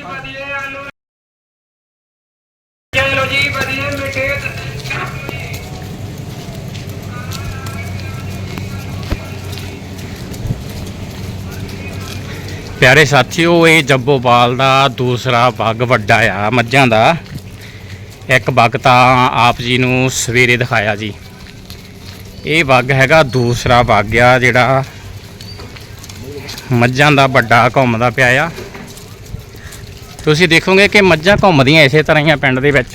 ਜੀ ਵਧੀਆ ਆਲੂ। ਚਲੋ ਜੀ ਵਧੀਆ ਮਿੱਠੇ ਪਿਆਰੇ ਸਾਥੀਓ, ਇਹ ਜੱਬੋਪਾਲ ਦਾ ਦੂਸਰਾ ਬੱਗ ਵੱਡਾ ਆ, ਮੱਝਾਂ ਦਾ। ਇੱਕ ਬੱਗ ਤਾਂ ਆਪ ਜੀ ਨੂੰ ਸਵੇਰੇ ਦਿਖਾਇਆ ਜੀ। ਇਹ ਬੱਗ ਹੈਗਾ ਦੂਸਰਾ ਬੱਗ ਆ, ਜਿਹੜਾ ਮੱਝਾਂ ਦਾ ਵੱਡਾ ਘੁੰਮਦਾ ਪਿਆ ਆ। ਤੁਸੀਂ ਦੇਖੋਗੇ ਕਿ ਮੱਝਾਂ ਘੁੰਮਦੀਆਂ ਇਸੇ ਤਰ੍ਹਾਂ ਹੀ ਆ ਪਿੰਡ ਦੇ ਵਿੱਚ।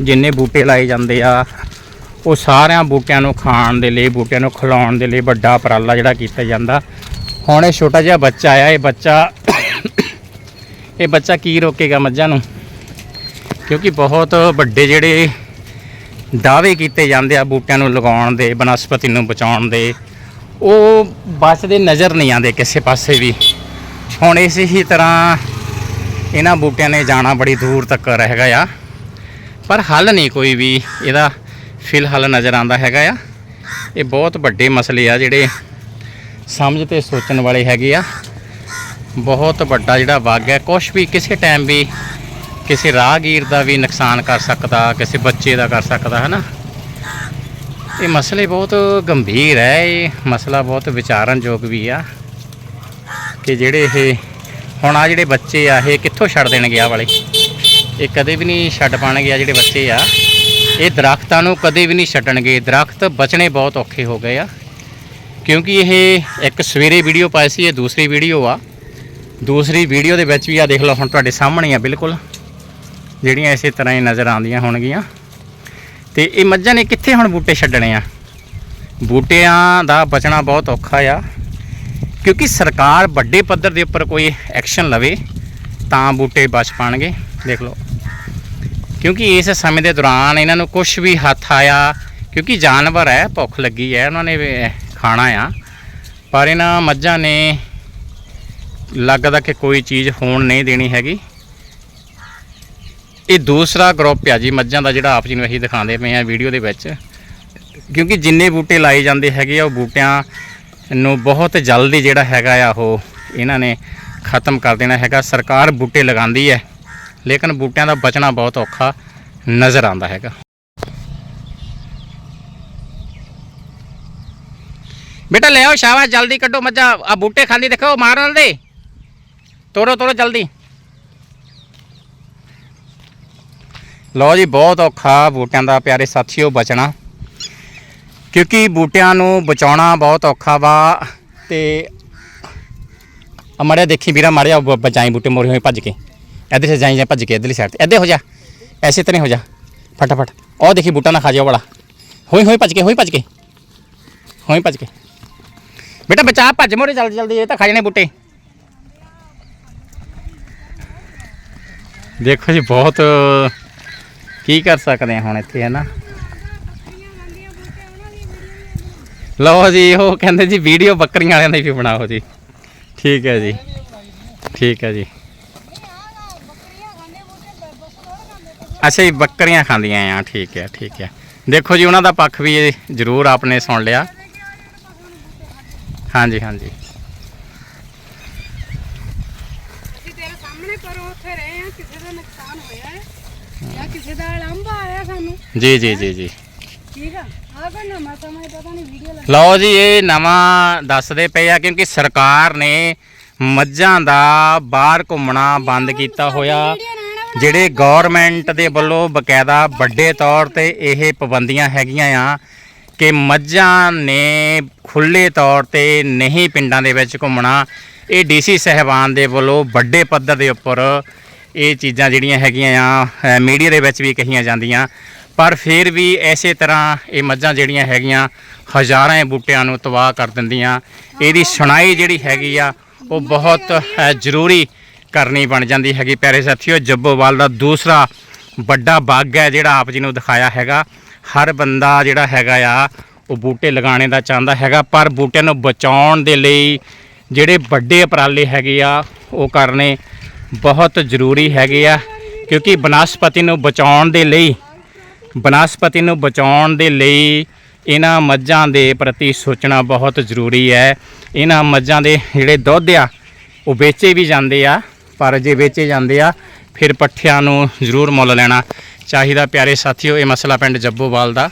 ਜਿੰਨੇ ਬੂਟੇ ਲਾਏ ਜਾਂਦੇ ਆ, ਉਹ ਸਾਰਿਆਂ ਬੂਟਿਆਂ ਨੂੰ ਖਾਣ ਦੇ ਲਈ, ਬੂਟਿਆਂ ਨੂੰ ਖਿਲਾਉਣ ਦੇ ਲਈ ਵੱਡਾ ਉਪਰਾਲਾ ਜਿਹੜਾ ਕੀਤਾ ਜਾਂਦਾ। ਹੁਣ ਇਹ ਛੋਟਾ ਜਿਹਾ ਬੱਚਾ ਆਇਆ ਇਹ ਬੱਚਾ ਇਹ ਬੱਚਾ ਕੀ ਰੋਕੇਗਾ ਮੱਝਾਂ ਨੂੰ? ਕਿਉਂਕਿ ਬਹੁਤ ਵੱਡੇ ਜਿਹੜੇ ਦਾਅਵੇ ਕੀਤੇ ਜਾਂਦੇ ਆ ਬੂਟਿਆਂ ਨੂੰ ਲਗਾਉਣ ਦੇ, ਬਨਸਪਤੀ ਨੂੰ ਬਚਾਉਣ ਦੇ। ਉਹ ਬਚਦੇ ਨਜ਼ਰ ਨਹੀਂ ਆਉਂਦੇ ਕਿਸੇ ਪਾਸੇ ਵੀ। ਹੁਣ ਇਸੇ ਹੀ ਤਰ੍ਹਾਂ ਇਹਨਾਂ ਬੂਟਿਆਂ ਨੇ ਜਾਣਾ ਬੜੀ ਦੂਰ ਤੱਕ ਰਹੇਗਾ ਆ। ਪਰ ਹੱਲ ਨਹੀਂ ਕੋਈ ਵੀ, ਇਹਦਾ ਫਿਲਹਾਲ ਨਜ਼ਰ ਆਉਂਦਾ ਹੈਗਾ ਆ। ਇਹ ਬਹੁਤ ਵੱਡੇ ਮਸਲੇ ਆ ਜਿਹੜੇ ਸਮਝ ਤੇ ਸੋਚਣ ਵਾਲੇ ਹੈਗੇ ਆ। ਬਹੁਤ ਵੱਡਾ ਜਿਹੜਾ ਵਗ ਹੈ ਕੁਝ ਵੀ ਕਿਸੇ ਟਾਈਮ ਵੀ ਕਿਸੇ ਰਾਹਗੀਰ ਦਾ ਵੀ ਨੁਕਸਾਨ ਕਰ ਸਕਦਾ, ਕਿਸੇ ਬੱਚੇ ਦਾ ਕਰ ਸਕਦਾ ਹੈ ਨਾ ਇਹ ਮਸਲੇ ਬਹੁਤ ਗੰਭੀਰ ਹੈ, ਇਹ ਮਸਲਾ ਬਹੁਤ ਵਿਚਾਰਨਯੋਗ ਵੀ ਆ ਕਿ ਜਿਹੜੇ ਇਹ ਹੁਣ ਆ ਜਿਹੜੇ ਬੱਚੇ ਆ, ਇਹ ਕਿੱਥੋਂ ਛੱਡ ਦੇਣਗੇ ਆ ਵਾਲੇ? ਇਹ ਕਦੇ ਵੀ ਨਹੀਂ ਛੱਡ ਪਾਣਗੇ ਆ ਜਿਹੜੇ ਬੱਚੇ ਆ। ਇਹ ਦਰਖਤਾਂ ਨੂੰ ਕਦੇ ਵੀ ਨਹੀਂ ਛੱਡਣਗੇ। ਦਰਖਤ ਬਚਣੇ ਬਹੁਤ ਔਖੇ ਹੋ ਗਏ ਆ। ਕਿਉਂਕਿ ਇਹ ਇੱਕ ਸਵੇਰੇ ਵੀਡੀਓ ਪਾਈ ਸੀ, ਇਹ ਦੂਸਰੀ ਵੀਡੀਓ ਆ। ਦੂਸਰੀ ਵੀਡੀਓ ਦੇ ਵਿੱਚ ਵੀ ਆ ਦੇਖ ਲਓ, ਹੁਣ ਤੁਹਾਡੇ ਸਾਹਮਣੇ ਆ ਬਿਲਕੁਲ। ਜਿਹੜੀਆਂ ਇਸੇ ਤਰ੍ਹਾਂ ਹੀ ਨਜ਼ਰ ਆਉਂਦੀਆਂ ਹੋਣਗੀਆਂ। ਤੇ ਇਹ ਮੱਝਾਂ ਨੇ ਕਿੱਥੇ ਹੁਣ ਬੂਟੇ ਛੱਡਣੇ ਆ? ਬੂਟਿਆਂ ਦਾ ਬਚਣਾ ਬਹੁਤ ਔਖਾ ਆ। ਕਿਉਂਕਿ ਸਰਕਾਰ ਵੱਡੇ ਪੱਧਰ ਦੇ ਉੱਪਰ ਕੋਈ ਐਕਸ਼ਨ ਲਵੇ, ਤਾਂ ਬੂਟੇ ਬਚ ਪਾਣਗੇ, ਦੇਖ ਲਓ। ਕਿਉਂਕਿ ਇਸ ਸਮੇਂ ਦੇ ਦੌਰਾਨ ਇਹਨਾਂ ਨੂੰ ਕੁਝ ਵੀ ਹੱਥ ਆਇਆ, ਕਿਉਂਕਿ ਜਾਨਵਰ ਹੈ, ਭੁੱਖ ਲੱਗੀ ਹੈ, ਉਹਨਾਂ ਨੇ ਖਾਣਾ ਆ। ਪਰ ਇਹਨਾਂ ਮੱਝਾਂ ਨੇ ਲੱਗਦਾ ਕਿ ਕੋਈ ਚੀਜ਼ ਹੋਣ ਨਹੀਂ ਦੇਣੀ ਹੈਗੀ। ਇਹ ਦੂਸਰਾ ਗਰੁੱਪ ਆ ਜੀ, ਮੱਝਾਂ ਦਾ ਜਿਹੜਾ ਆਪ ਜੀ ਨੂੰ ਅਸੀਂ ਦਿਖਾਉਂਦੇ ਪਏ ਆ ਵੀਡੀਓ ਦੇ ਵਿੱਚ। ਕਿਉਂਕਿ ਜਿੰਨੇ ਬੂਟੇ ਲਾਏ ਜਾਂਦੇ ਹੈਗੇ ਆ, ਉਹ ਬੂਟਿਆਂ ਨੂੰ ਬਹੁਤ ਜਲਦੀ ਜਿਹੜਾ ਹੈਗਾ ਆ ਉਹ ਇਹਨਾਂ ਨੇ ਖਤਮ ਕਰ ਦੇਣਾ ਹੈਗਾ। ਸਰਕਾਰ ਬੂਟੇ ਲਗਾਉਂਦੀ ਹੈ, ਲੇਕਿਨ ਬੂਟਿਆਂ ਦਾ ਬਚਣਾ ਬਹੁਤ ਔਖਾ ਨਜ਼ਰ ਆਉਂਦਾ ਹੈਗਾ। ਬੇਟਾ ਲੈ ਆਓ ਸ਼ਾਬਾਸ਼, ਜਲਦੀ ਕੱਢੋ ਮੱਝਾਂ। ਆ ਬੂਟੇ ਖਾਂਦੀ ਦੇਖੋ ਮਾਰਨ ਦੇ। ਤੋੜੋ ਤੋੜੋ, ਜਲਦੀ। ਲਓ ਜੀ, ਬਹੁਤ ਔਖਾ ਬੂਟਿਆਂ ਦਾ ਪਿਆਰੇ ਸਾਥੀਓ ਬਚਣਾ। ਕਿਉਂਕਿ ਬੂਟਿਆਂ ਨੂੰ ਬਚਾਉਣਾ ਬਹੁਤ ਔਖਾ ਵਾ ਤੇ ਅਮੜਿਆ ਦੇਖੀ ਵੀਰਾ ਮਾਰਿਆ ਬਚਾਈ ਬੂਟੇ ਮੋਰੇ ਹੋਏ ਭੱਜ ਕੇ। ਇੱਧਰ ਸੇ ਜਾਈ ਜਾ ਭੱਜ ਕੇ, ਇੱਧਰਲੀ ਸਾਈਡ ਤੇ। ਇੱਧਰ ਹੋ ਜਾ। ਐਸੇ ਤਰ੍ਹਾਂ ਹੋ ਜਾ। ਫਟਾਫਟ। ਉਹ ਦੇਖੀ ਬੂਟਾ ਨਾ ਖਾ ਜਾਓ ਉਹ ਵਾਲਾ। ਹੋਈ ਹੋਈ ਭੱਜ ਕੇ, ਹੋਈ ਭੱਜ ਕੇ। ਹੋਈ ਭੱਜ ਕੇ। ਬੇਟਾ ਬਚਾ, ਭੱਜ ਮੋਰੇ ਜਲਦੀ ਜਲਦੀ, ਇਹ ਤਾਂ ਖਾ ਜਾਣੇ ਬੂਟੇ। ਦੇਖੋ ਜੀ, ਬਹੁਤ ਕੀ ਕਰ ਸਕਦੇ ਆ ਹੁਣ ਇੱਥੇ, ਹੈ ਨਾ? ਲਓ ਜੀ ਉਹ ਕਹਿੰਦੇ ਜੀ ਵੀਡੀਓ ਬੱਕਰੀਆਂ ਵਾਲਿਆਂ ਦੀ ਵੀ ਬਣਾਓ ਜੀ। ਠੀਕ ਹੈ ਜੀ। ਠੀਕ ਹੈ ਜੀ। ਅੱਛਾ ਜੀ ਬੱਕਰੀਆਂ ਖਾਂਦੀਆਂ ਆ ਠੀਕ ਹੈ ਠੀਕ ਹੈ। ਦੇਖੋ ਜੀ ਉਹਨਾਂ ਦਾ ਪੱਖ ਵੀ ਜ਼ਰੂਰ ਆਪਨੇ ਸੁਣ ਲਿਆ। ਹਾਂਜੀ ਹਾਂਜੀ। ਅਸੀਂ ਤੇਰੇ ਸਾਹਮਣੇ ਪਰ ਉੱਥੇ ਰਹੇ ਆ ਕਿਸੇ ਦਾ ਨੁਕਸਾਨ ਹੋਇਆ ਹੈ ਜਾਂ ਕਿਸੇ ਦਾ ਲੰਬਾ ਆਇਆ ਸਾਨੂੰ। ਜੀ ਜੀ ਜੀ ਜੀ। ਠੀਕ ਆ। ਲਓ ਜੀ, ਇਹ ਨਵਾਂ ਦੱਸਦੇ ਪਏ ਆ ਕਿਉਂਕਿ ਸਰਕਾਰ ਨੇ ਮੱਝਾਂ ਦਾ ਬਾਹਰ ਘੁੰਮਣਾ ਬੰਦ ਕੀਤਾ ਹੋਇਆ। ਜਿਹੜੇ ਗਵਰਨਮੈਂਟ ਦੇ ਵੱਲੋਂ ਬਕਾਇਦਾ ਵੱਡੇ ਤੌਰ ਤੇ ਇਹ ਪਾਬੰਦੀਆਂ ਹੈਗੀਆਂ ਆ ਕਿ ਮੱਝਾਂ ਨੇ ਖੁੱਲੇ ਤੌਰ ਤੇ ਨਹੀਂ ਪਿੰਡਾਂ ਦੇ ਵਿੱਚ ਘੁੰਮਣਾ। ਇਹ ਡੀਸੀ ਸਹਿਬਾਨ ਦੇ ਵੱਲੋਂ ਵੱਡੇ ਪੱਧਰ ਦੇ ਉੱਪਰ ਇਹ ਚੀਜ਼ਾਂ ਜਿਹੜੀਆਂ ਹੈਗੀਆਂ ਆ ਮੀਡੀਆ ਦੇ ਵਿੱਚ ਵੀ ਕਹੀਆਂ ਜਾਂਦੀਆਂ। ਪਰ ਫਿਰ ਵੀ ਐਸੇ ਤਰ੍ਹਾਂ ਇਹ ਮੱਝਾਂ ਜਿਹੜੀਆਂ ਹੈਗੀਆਂ, ਹਜ਼ਾਰਾਂ ਬੂਟਿਆਂ ਨੂੰ ਤਬਾਹ ਕਰ ਦਿੰਦੀਆਂ। ਇਹਦੀ ਸੁਣਾਈ ਜਿਹੜੀ ਹੈਗੀ ਆ, ਉਹ ਬਹੁਤ ਜ਼ਰੂਰੀ ਕਰਨੀ ਬਣ ਜਾਂਦੀ ਹੈਗੀ। ਪਿਆਰੇ ਸਾਥੀਓ, ਜੱਬੋਵਾਲ ਦਾ ਦੂਸਰਾ ਵੱਡਾ ਬਾਗ ਹੈ ਜਿਹੜਾ ਆਪ ਜੀ ਨੂੰ ਦਿਖਾਇਆ ਹੈਗਾ। ਹਰ ਬੰਦਾ ਜਿਹੜਾ ਹੈਗਾ ਆ, ਉਹ ਬੂਟੇ ਲਗਾਉਣੇ ਦਾ ਚਾਹੁੰਦਾ ਹੈਗਾ, ਪਰ ਬੂਟਿਆਂ ਨੂੰ ਬਚਾਉਣ ਦੇ ਲਈ ਜਿਹੜੇ ਵੱਡੇ ਉਪਰਾਲੇ ਹੈਗੇ ਆ, ਉਹ ਕਰਨੇ ਬਹੁਤ ਜ਼ਰੂਰੀ ਹੈਗੇ ਆ। ਕਿਉਂਕਿ ਬਨਸਪਤੀ ਨੂੰ ਬਚਾਉਣ ਦੇ ਲਈ ਬਨਸਪਤੀ ਨੂੰ ਬਚਾਉਣ ਦੇ ਲਈ ਇਹਨਾਂ ਮੱਝਾਂ ਦੇ ਪ੍ਰਤੀ ਸੋਚਣਾ ਬਹੁਤ ਜ਼ਰੂਰੀ ਹੈ। ਇਹਨਾਂ ਮੱਝਾਂ ਦੇ ਜਿਹੜੇ ਦੁੱਧ ਆ, ਉਹ ਵੇਚੇ ਵੀ ਜਾਂਦੇ ਆ, ਪਰ ਜੇ ਵੇਚੇ ਜਾਂਦੇ ਆ, ਫਿਰ ਪੱਠਿਆਂ ਨੂੰ ਜ਼ਰੂਰ ਮੁੱਲ ਲੈਣਾ ਚਾਹੀਦਾ। ਪਿਆਰੇ ਸਾਥੀਓ, ਇਹ ਮਸਲਾ ਪਿੰਡ ਜੱਬੋਵਾਲ ਦਾ